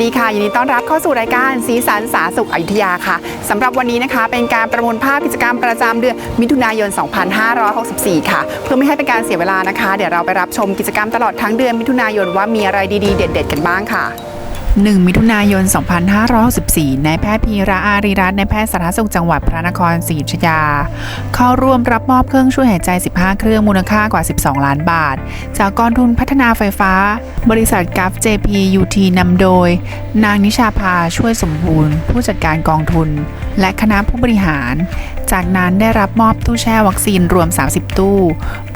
วัสดีค่ะยินดีต้อนรับเข้าสู่รายการสีสันสาสุขอยุธยาค่ะสำหรับวันนี้นะคะเป็นการประมวลภาพกิจกรรมประจำเดือนมิถุนายน 2564 ค่ะ เพื่อไม่ให้เป็นการเสียเวลานะคะ เดี๋ยวเราไปรับชมกิจกรรมตลอดทั้งเดือนมิถุนายนว่ามีอะไรดีๆ เด็ด ๆ กันบ้างค่ะ 1 มิถุนายน 2564นายแพทย์พีระอารีรัตน์นายแพทย์สาธารณสุขจังหวัดพระนครศรีอยุธยา เข้าร่วมรับมอบเครื่องช่วยหายใจ 15 เครื่องมูลค่ากว่า 12 ล้านบาท จากกองทุนพัฒนาไฟฟ้า บริษัทกัฟ JPUT นำโดย นางนิชาภาช่วยสมบูรณ์ ผู้จัดการกองทุนและคณะผู้บริหาร จากนั้นได้รับมอบตู้แช่วัคซีนรวม 30 ตู้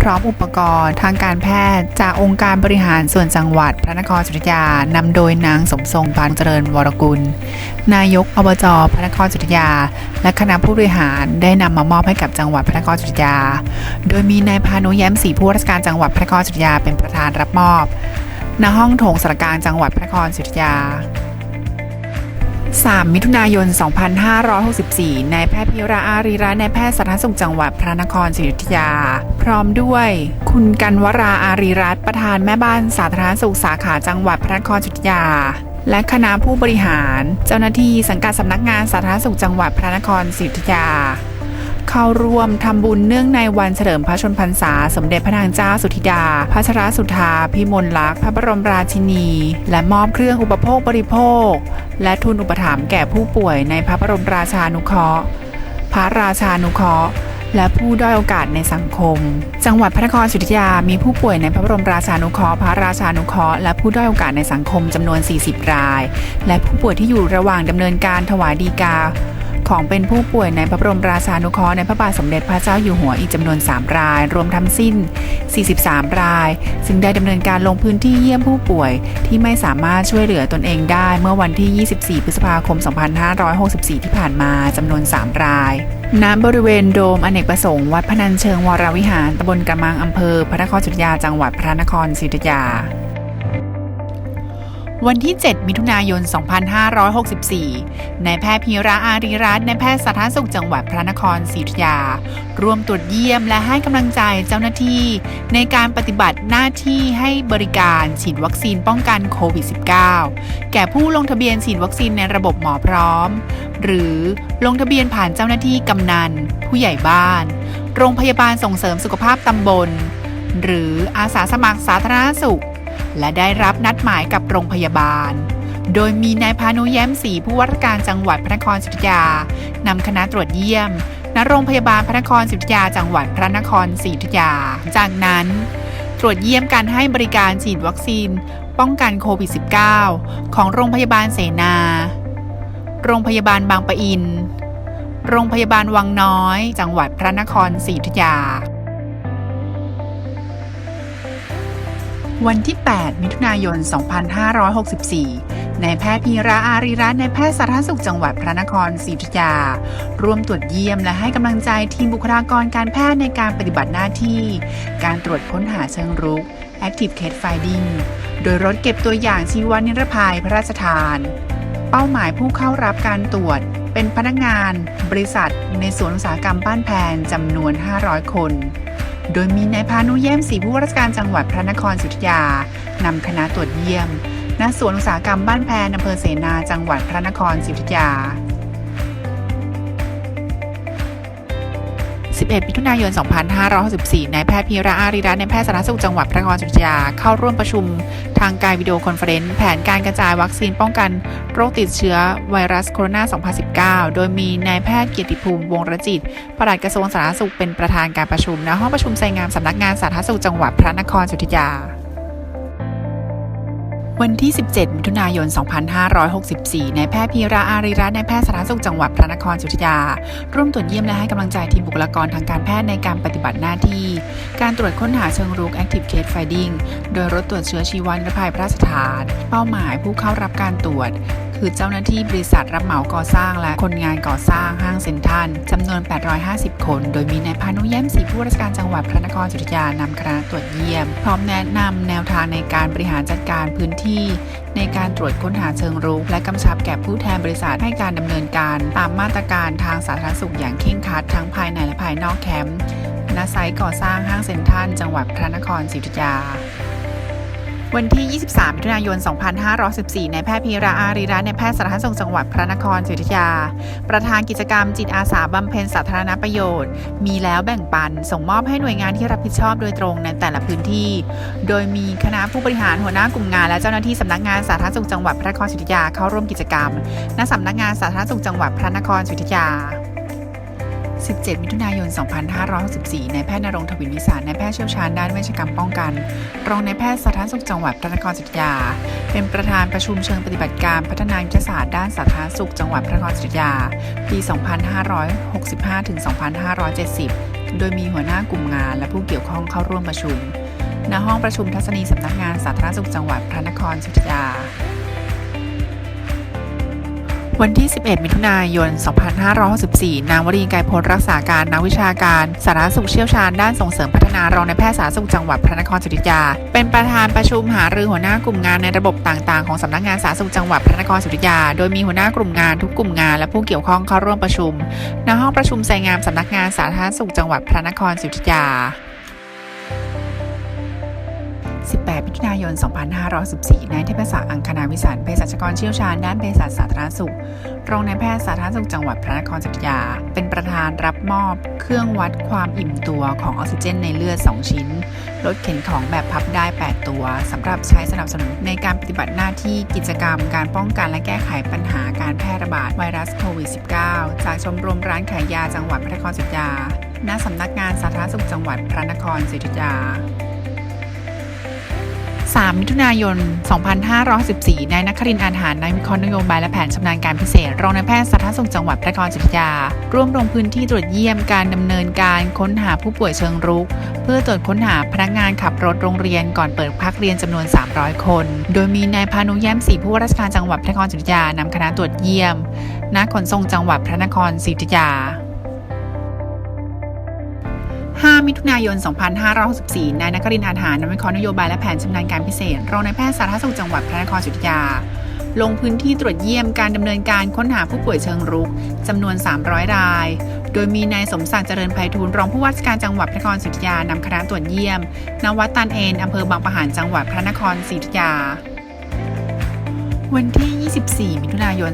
พร้อมอุปกรณ์ทางการแพทย์จากองค์การบริหารส่วนจังหวัดพระนครศรีอยุธยานำโดยนางสมทรงปานเจริญวรกุล นายกอบจพระนครศรีอยุธยา และคณะผู้บริหารได้นำมามอบให้กับจังหวัดพระนครศรีอยุธยา โดยมีนายพานุแย้มศรีผู้ว่าราชการจังหวัดพระนครศรีอยุธยาเป็นประธานรับมอบณห้องโถงสารกลารจังหวัดพระนครศรีอยุธยา 3 มิถุนายน 2564 นายแพทย์พิราอารีรัตน์นายแพทย์สาธารณสุขจังหวัดพระนครศรีอยุธยา พร้อมด้วย คุณกันวราอารีรัตประธานแม่บ้านสาธารณสุขสาขาจังหวัดพระนครศรีอยุธยา และคณะผู้บริหาร เจ้าหน้าที่สังกัดสำนักงานสาธารณสุขจังหวัดพระนครศรีอยุธยา เข้าร่วมทำบุญเนื่องในวันเฉลิมพระชนพรรษา สมเด็จพระนางเจ้าสุธิดาพัชรสุธาพิมลลักษณ์พระบรมราชินี และมอบเครื่องอุปโภคบริโภค และทุนอุปถัมภ์แก่ผู้ป่วยในพระบรมราชานุเคราะห์ พระราชานุเคราะห์และผู้ด้อยโอกาสในสังคม จังหวัดพระนครศรีอยุธยา มีผู้ป่วยในพระบรมราชานุเคราะห์ พระราชานุเคราะห์ และผู้ด้อยโอกาสในสังคมจำนวน 40 ราย และผู้ป่วยที่อยู่ระหว่างดำเนินการถวายดีกา ของเป็นผู้ป่วยในพระบรมราชานุเคราะห์ในพระบาทสมเด็จพระเจ้าอยู่หัวอีกจำนวน 3 ราย รวมทั้งสิ้น 43 ราย ซึ่งได้ดำเนินการลงพื้นที่เยี่ยมผู้ป่วยที่ไม่สามารถช่วยเหลือตนเองได้เมื่อวันที่ 24 พฤษภาคม 2564 ที่ผ่านมาจำนวน 3 รายณบริเวณโดมอเนกประสงค์วัดพนัญเชิงวรวิหารตำบลกระมังอำเภอพระนครศรีอยุธยาจังหวัดพระนครศรีอยุธยา วันที่ 7 มิถุนายน 2564 นายแพทย์พีระอารีรัตน์นายแพทย์สาธารณสุขจังหวัดพระนครศรีอยุธยา ร่วมตรวจเยี่ยมและให้กำลังใจเจ้าหน้าที่ ในการปฏิบัติหน้าที่ให้บริการฉีดวัคซีนป้องกันโควิด -19 แก่ผู้ลงทะเบียนฉีดวัคซีนในระบบหมอพร้อม หรือลงทะเบียนผ่านเจ้าหน้าที่กำนัน ผู้ใหญ่บ้าน โรงพยาบาลส่งเสริมสุขภาพตำบล หรืออาสาสมัครสาธารณสุข และได้รับนัดหมายกับโรงพยาบาล โดยมีนายพานุแย้มศรีผู้ว่าราชการจังหวัดพระนครศรีอยุธยานำคณะตรวจเยี่ยม ณ โรงพยาบาลพระนครศรีอยุธยาจังหวัดพระนครศรีอยุธยา จากนั้นตรวจเยี่ยมการให้บริการฉีดวัคซีน ป้องกันโควิด -19 ของโรงพยาบาลเสนา โรงพยาบาลบางปะอิน โรงพยาบาลวังน้อย จังหวัดพระนครศรีอยุธยา วันที่ 8 มิถุนายน 2564 นายแพทย์พีระอารีรัตน์นายแพทย์สาธารณสุขจังหวัดพระนครศรีอยุธยา ร่วมตรวจเยี่ยมและให้กำลังใจทีมบุคลากรการแพทย์ในการปฏิบัติหน้าที่ การตรวจค้นหาเชิงรุก Active Case Finding โดยรถเก็บตัวอย่างชีวนิรภัยพระราชทาน เป้าหมายผู้เข้ารับการตรวจเป็นพนักงาน บริษัท ในสวนอุตสาหกรรมบ้านแพนจำนวน 500 คน โดยมีนายพานุเยี่ยมศรีผู้ว่าราชการจังหวัดพระนครศรีอยุธยานำคณะตรวจเยี่ยมณสวนอุตสาหกรรมบ้านแพนอำเภอเสนาจังหวัดพระนครศรีอยุธยา 11 มิถุนายน 2564นายแพทย์พีระอาริรัตน์นายแพทย์สาธารณสุขจังหวัดพระนครศรีอยุธยา เข้าร่วมประชุมทางการวิดีโอคอนเฟอเรนซ์แผนการกระจายวัคซีนป้องกันโรคติดเชื้อไวรัสโคโรนา 2019 โดยมีนายแพทย์เกียรติภูมิวงรจิตปลัดกระทรวงสาธารณสุขเป็นประธานการประชุมณห้องประชุมไซงามสำนักงานสาธารณสุขจังหวัดพระนครศรีอยุธยา วันที่ 17 มิถุนายน 2564 นายแพทย์พีระอารีรัตน์นายแพทย์สาธารณสุขจังหวัดพระนครศรีอยุธยา ร่วมตรวจเยี่ยมและให้กำลังใจทีมบุคลากรทางการแพทย์ในการปฏิบัติหน้าที่ การตรวจค้นหาเชิงรุก Active Case Finding โดยรถตรวจเชื้อชีวนิรภัยพระราชทาน เป้าหมายผู้เข้ารับการตรวจ คือเจ้าหน้าที่บริษัทรับเหมาก่อสร้างและคนงานก่อสร้างห้างเซ็นทรัลจำนวน 850 คน โดยมีนายพานุแย้มศรีผู้ราชการจังหวัดพระนครศรีอยุธยานำคณะตรวจเยี่ยม พร้อมแนะนำแนวทางในการบริหารจัดการพื้นที่ ในการตรวจค้นหาเชิงรุกและกำชับแก่ผู้แทนบริษัทให้การดำเนินการตามมาตรการทางสาธารณสุขอย่างเคร่งครัดทั้งภายในและภายนอกแคมป์ณไซต์ก่อสร้างห้างเซ็นทรัลจังหวัดพระนครศรีอยุธยา วันที่ 23 มิถุนายน 2514นายแพทย์พีระอารีรัตน์ในแพทย์สาธารณสุขจังหวัดพระนครศรีอยุธยา ประธานกิจกรรมจิตอาสาบำเพ็ญสาธารณประโยชน์ มีแล้วแบ่งปัน ส่งมอบให้หน่วยงานที่รับผิดชอบโดยตรงในแต่ละพื้นที่ โดยมีคณะผู้บริหารหัวหน้ากลุ่มงาน และเจ้าหน้าที่สำนักงานสาธารณสุขจังหวัดพระนครศรีอยุธยาเข้าร่วมกิจกรรม ณสำนักงานสาธารณสุขจังหวัดพระนครศรีอยุธยา 17 มิถุนายน 2564นายแพทย์นรงทวินวิสารนายแพทย์เชี่ยวชาญด้านเวชกรรมป้องกัน รองนายแพทย์สาธารณสุขจังหวัดพระนครศรีอยุธยา เป็นประธานประชุมเชิงปฏิบัติการพัฒนายุทธศาสตร์ด้านสาธารณสุขจังหวัดพระนครศรีอยุธยา ปี 2565 ถึง 2570 โดยมีหัวหน้ากลุ่มงานและผู้เกี่ยวข้องเข้าร่วมประชุม ณ ห้องประชุมทัศนีสำนักงานสาธารณสุขจังหวัดพระนครศรีอยุธยา วันที่ 11 มิถุนายน 2564 นางวรีไกรพลรักษาการนักวิชาการสารสุขเชี่ยวชาญด้านส่งเสริมพัฒนารองในแพทย์สาธารณสุขจังหวัดพระนครศรีอยุธยา เป็นประธานประชุมหารือหัวหน้ากลุ่มงานในระบบต่างๆ ของสำนักงานสาธารณสุขจังหวัดพระนครศรีอยุธยา โดยมีหัวหน้ากลุ่มงานทุกกลุ่มงานและผู้เกี่ยวข้องเข้าร่วมประชุม ณ ห้องประชุมไซงามสำนักงานสาธารณสุขจังหวัดพระนครศรีอยุธยา 18มิถุนายน 2514นายเทพศักดิ์อังคณาวิสันเภสัชกรเชี่ยวชาญด้านเภสัชสาธารณสุข รองนายแพทย์สาธารณสุขจังหวัดพระนครศรีอยุธยา เป็นประธานรับมอบเครื่องวัดความอิ่มตัวของออกซิเจนในเลือด 2 ชิ้น รถเข็นของแบบพับได้ 8 ตัวสำหรับใช้สนับสนุนในการปฏิบัติหน้าที่กิจกรรม การป้องกันและแก้ไขปัญหาการแพร่ระบาดไวรัสโควิด -19 จากชมรมร้านขายยาจังหวัดพระนครศรีอยุธยาณสำนักงานสาธารณสุขจังหวัดพระนครศรีอยุธยา 3 มิถุนายน 2514นายนครินอาหารนายวิเคราะห์นโยบายและแผนชำนาญการพิเศษ รองนายแพทย์สาธารณสุขจังหวัดพระนครศรีอยุธยา ร่วมลงพื้นที่ตรวจเยี่ยมการดำเนินการค้นหาผู้ป่วยเชิงรุก เพื่อตรวจค้นหาพนักงานขับรถโรงเรียนก่อนเปิดภาคเรียนจำนวน 300 คน โดยมีนายพานุแย้มศรีผู้ว่าราชการจังหวัดพระนครศรีอยุธยานำคณะตรวจเยี่ยมณขนส่งจังหวัดพระนครศรีอยุธยา 5 มิถุนายน 2564 นายนัครินทร์อาหารนักวิเคราะห์นโยบายและแผนชำนาญการพิเศษ รองนายแพทย์สาธารณสุขจังหวัดพระนครศรีอยุธยา ลงพื้นที่ตรวจเยี่ยมการดำเนินการค้นหาผู้ป่วยเชิงรุกจำนวน 300 ราย โดยมีนายสมศักดิ์เจริญไพฑูรย์รองผู้ว่าราชการจังหวัดพระนครศรีอยุธยานำคณะตรวจเยี่ยมณวัดตานเอนอำเภอบางปะหันจังหวัดพระนครศรีอยุธยาวันที่ 24 มิถุนายน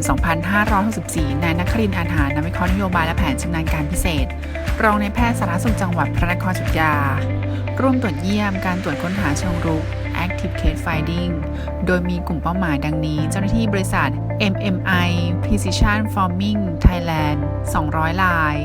2564 นายนัครินทร์อาหารนักวิเคราะห์นโยบายและแผนชำนาญการพิเศษ รองในแพทย์สาธารณสุขจังหวัดพระนครศรีอยุธยา ร่วมตรวจเยี่ยมการตรวจค้นหาเชิงรุก Active Case Finding โดยมีกลุ่มเป้าหมายดังนี้ เจ้าหน้าที่บริษัท MMI Precision Forming Thailand 200 ลาย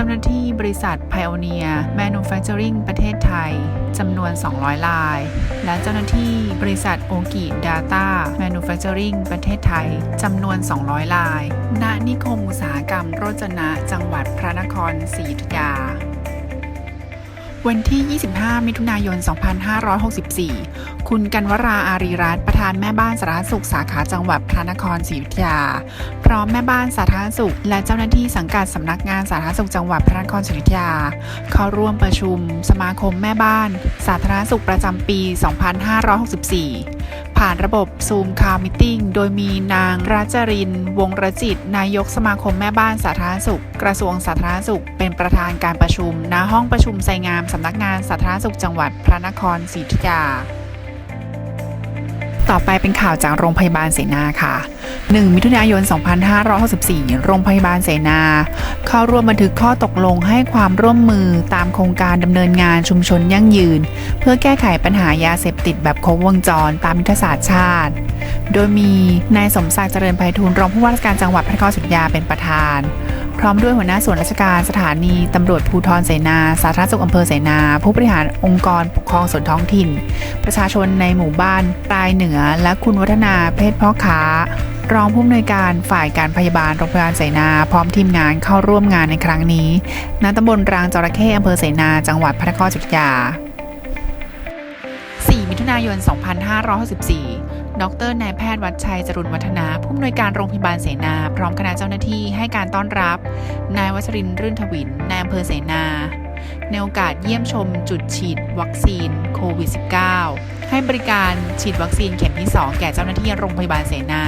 จ้าหน้าที่บริษัท Pioneer Manufacturing ประเทศไทย จำนวน 200 ลาย และเจ้าหน้าที่บริษัท Oki Data Manufacturing ประเทศไทย จำนวน 200 ลาย ณ นิคมอุตสาหกรรมโรจนะ จังหวัดพระนครศรีอยุธยาวันที่ 25 มิถุนายน 2564 คุณกันวราอารีรัตน์ประธานแม่บ้านสาธารณสุขสาขาจังหวัดพระนครศรีอยุธยา พร้อมแม่บ้านสาธารณสุข และเจ้าหน้าที่สังกัดสำนักงานสาธารณสุขจังหวัดพระนครศรีอยุธยา เข้าร่วมประชุม สมาคมแม่บ้าน สาธารณสุขประจำปี 2564 ผ่านระบบซูมคามิติ้งโดยมีนางราจริน วงรจิต นายกสมาคมแม่บ้านสาธารณสุข กระทรวงสาธารณสุข เป็นประธานการประชุมณห้องประชุมไซงามสำนักงานสาธารณสุขจังหวัดพระนครศรีอยุธยา ต่อไปเป็นข่าวจากโรงพยาบาลเสนาค่ะ 1 มิถุนายน 2564 โรงพยาบาลเสนา เข้าร่วมบันทึกข้อตกลงให้ความร่วมมือตามโครงการดำเนินงานชุมชนยั่งยืน เพื่อแก้ไขปัญหายาเสพติดแบบครบวงจรตามยุทธศาสตร์ชาติ โดยมีนายสมศักดิ์เจริญไพฑูรย์รองผู้ว่าราชการจังหวัดพระนครศรีอยุธยาเป็นประธาน พร้อมด้วยหัวหน้าส่วนราชการสถานีตำรวจภูธรเสนา สาธารณสุขอำเภอเสนา ผู้บริหารองค์กรปกครองส่วนท้องถิ่น ประชาชนในหมู่บ้านปลายเหนือ และคุณวัฒนาเพศพ่อค้ารองผู้อำนวยการฝ่ายการพยาบาลโรงพยาบาลเสนา พร้อมทีมงานเข้าร่วมงานในครั้งนี้ณตำบลรางจระเข้อำเภอเสนาจังหวัดพระนครศรีอยุธยา 4 มิถุนายน 2564 ดรนายแพทย์วัชชัยจรุนวัฒนา ผู้อำนวยการโรงพยาบาลเสนา พร้อมคณะเจ้าหน้าที่ให้การต้อนรับ นายวัชรินร์รื่นทวินนายอำเภอเสนา ในโอกาสเยี่ยมชมจุดฉีดวัคซีนโควิด -19 ให้บริการฉีดวัคซีนเข็มที่ 2 แก่เจ้าหน้าที่โรงพยาบาลเสนา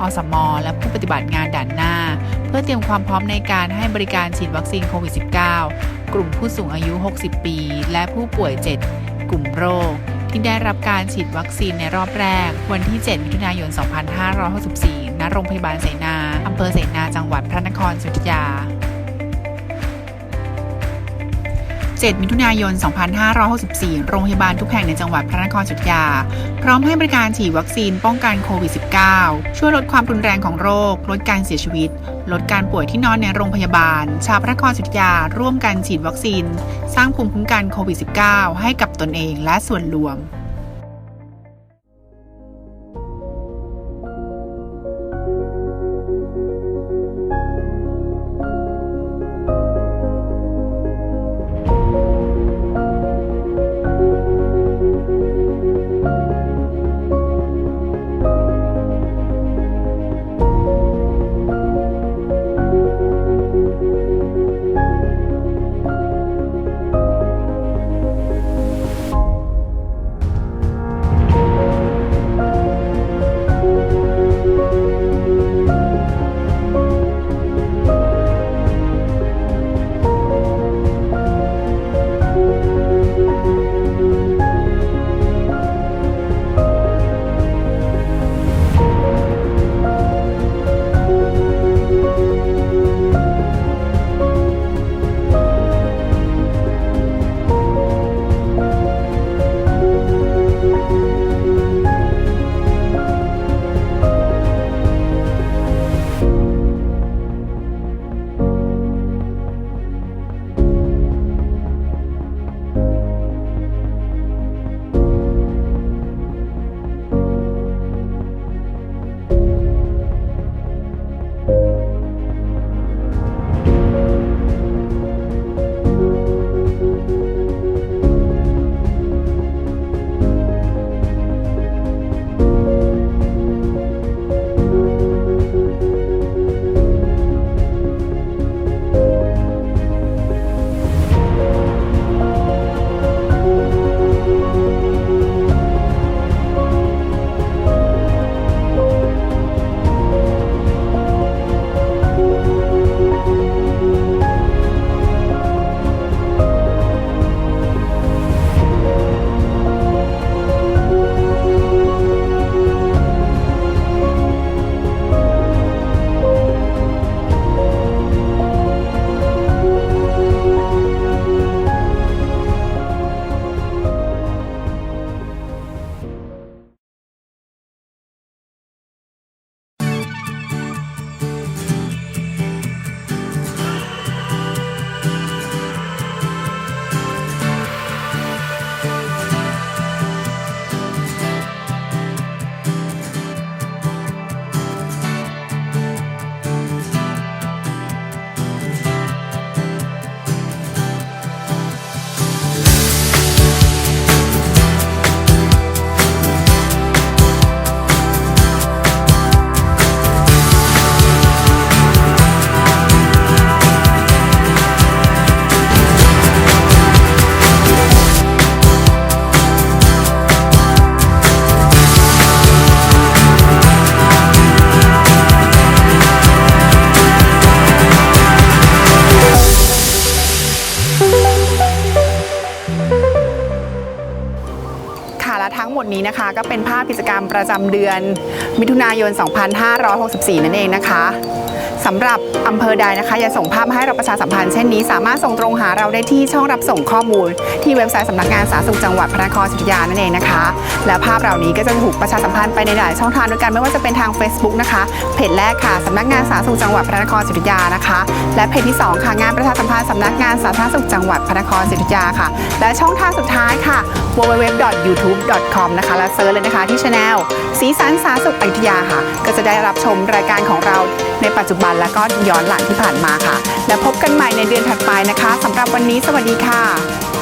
อสม และผู้ปฏิบัติงานด่านหน้า เพื่อเตรียมความพร้อมในการให้บริการฉีดวัคซีนโควิด -19 กลุ่มผู้สูงอายุ 60 ปี และผู้ป่วย 7 กลุ่มโรค ที่ได้รับการฉีดวัคซีนในรอบแรก วันที่ 7 มิถุนายน 2564 ณ โรงพยาบาลเสนา อำเภอเสนา จังหวัดพระนครศรีอยุธยา 7 มิถุนายน 2564 โรงพยาบาลทุกแห่งในจังหวัดพระนครศรีอยุธยา พร้อมให้บริการฉีดวัคซีนป้องกันโควิด -19 ช่วยลดความรุนแรงของโรค ลดการเสียชีวิต ลดการป่วยที่นอนในโรงพยาบาล ชาวพระนครศรีอยุธยาร่วมกันฉีดวัคซีน สร้างภูมิคุ้มกันโควิด -19 ให้กับตนเองและส่วนรวม หมดนี้นะคะ ก็เป็นภาพกิจกรรมประจำเดือนมิถุนายน 2564 นั่นเองนะคะ สำหรับอำเภอใดนะคะ อย่าส่งภาพมาให้เราประชาสัมพันธ์เช่นนี้ สามารถส่งตรงหาเราได้ที่ช่องรับส่งข้อมูล ที่เว็บไซต์สำนักงานสาธารณสุขจังหวัดพระนครศรีอยุธยานั่นเองนะคะ และภาพเหล่านี้ก็จะถูกประชาสัมพันธ์ไปในหลายช่องทางด้วยกันไม่ว่าจะเป็นทาง Facebook นะคะเพจแรกค่ะสำนักงานสาธารณสุขจังหวัดพระนครศรีอยุธยานะคะ และเพจที่สองค่ะงานประชาสัมพันธ์สำนักงานสาธารณสุขจังหวัดพระนครศรีอยุธยาค่ะ และช่องทางสุดท้ายค่ะ www.youtube.com นะคะและเซิร์ชเลยนะคะที่ช anel สีสันสาธารณสุขอยุธยาค่ะ ก็จะได้รับชมรายการของเราในปัจจุบันและก็ย้อนหลังที่ผ่านมาค่ะ และพบกันใหม่ในเดือนถัดไปนะคะสำหรับวันนี้สวัสดีค่ะ